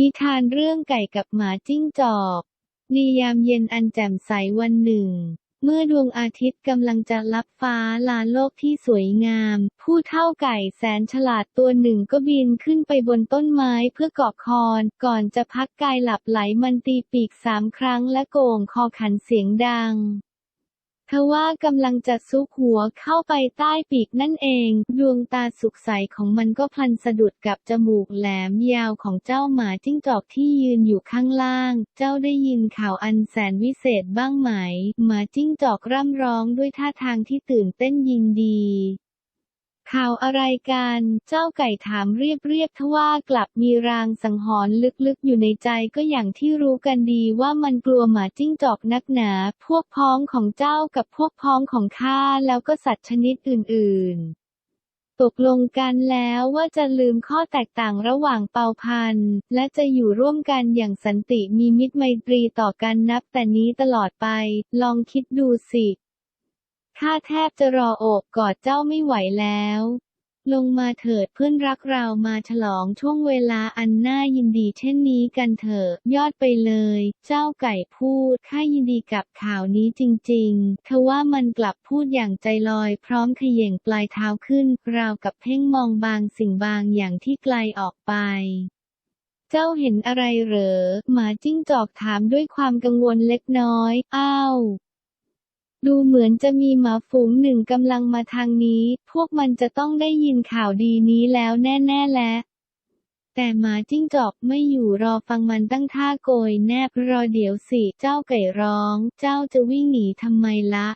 นิทานเรื่องไก่กับหมาจิ้งจอกในยามเย็นอันแจ่มใสวันหนึ่ง เมื่อดวงอาทิตย์กำลังจะลับฟ้าลานโลกที่สวยงาม ผู้เท่าไก่แสนฉลาดตัวหนึ่งก็บินขึ้นไปบนต้นไม้เพื่อเกาะคอน ก่อนจะพักกายหลับไหลมันตีปีกสามครั้งและโก่งคอขันเสียงดัง ทว่ากำลังจะซุกหัวเข้าไปใต้ปีกนั่นเอง ดวงตาสุขใสของมันก็พลันสะดุดกับจมูกแหลมยาวของเจ้าหมาจิ้งจอกที่ยืนอยู่ข้างล่าง เจ้าได้ยินข่าวอันแสนวิเศษบ้างไหม หมาจิ้งจอกร่ำร้องด้วยท่าทางที่ตื่นเต้นยินดี ข่าวอะไรกัน เจ้าไก่ถามเรียบๆทว่ากลับมีรางสังหรณ์ลึกๆ อยู่ในใจก็อย่างที่รู้กันดีว่ามันกลัวหมาจิ้งจอกนักหนา พวกพ้องของเจ้ากับพวกพ้องของข้าแล้วก็สัตว์ชนิดอื่น ๆตกลงกันแล้วว่าจะลืมข้อแตกต่างระหว่างเปาพันธ์และจะอยู่ร่วมกันอย่างสันติมีมิตรไมตรีต่อกันนับแต่นี้ตลอดไป ลองคิดดูสิ ข้าแทบจะรอโอบกอดเจ้าไม่ไหวแล้ว ลงมาเถิดเพื่อนรักเรามาฉลองช่วงเวลาอันน่ายินดีเช่นนี้กันเถอะ ยอดไปเลย เจ้าไก่พูดข้ายินดีกับข่าวนี้จริงๆทว่ามันกลับพูดอย่างใจลอย พร้อมขย่งปลายเท้าขึ้น ราวกับเพ่งมองบางสิ่งบางอย่างที่ไกลออกไปเจ้าเห็นอะไรเหรอ หมาจิ้งจอกถามด้วยความกังวลเล็กน้อย อ้าว ดูเหมือนจะมีหมาฝูงหนึ่งกำลังมาทางนี้ พวกมันจะต้องได้ยินข่าวดีนี้แล้วแน่ๆและแต่หมาจิ้งจอกไม่อยู่รอฟังมันตั้งท่าโกยแนบรอเดี๋ยวสิ เจ้าไก่ร้อง เจ้าจะวิ่งหนีทำไมละ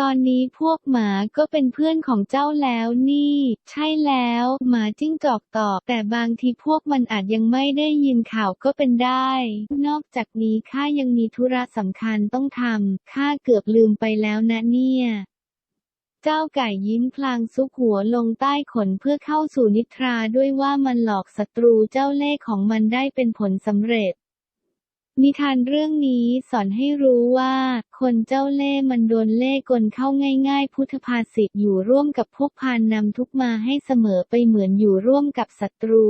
ตอนนี้พวกหมาก็เป็นเพื่อนของเจ้าแล้วนี่ ใช่แล้ว หมาจิ้งจอกตอบ แต่บางทีพวกมันอาจยังไม่ได้ยินข่าวก็เป็นได้ นอกจากนี้ข้ายังมีธุระสำคัญต้องทำข้าเกือบลืมไปแล้วนะเนี่ยเจ้าไก่ยิ้มพลางซุกหัวลงใต้ขนเพื่อเข้าสู่นิทราด้วยว่ามันหลอกศัตรูเจ้าเล่ห์ของมันได้เป็นผลสำเร็จ นิทานเรื่องนี้สอนให้รู้ว่า คนเจ้าเล่มันโดนเล่กลเข้าง่ายๆ พุทธภาษิตอยู่ร่วมกับพวกพานนำทุกมาให้เสมอไปเหมือนอยู่ร่วมกับศัตรู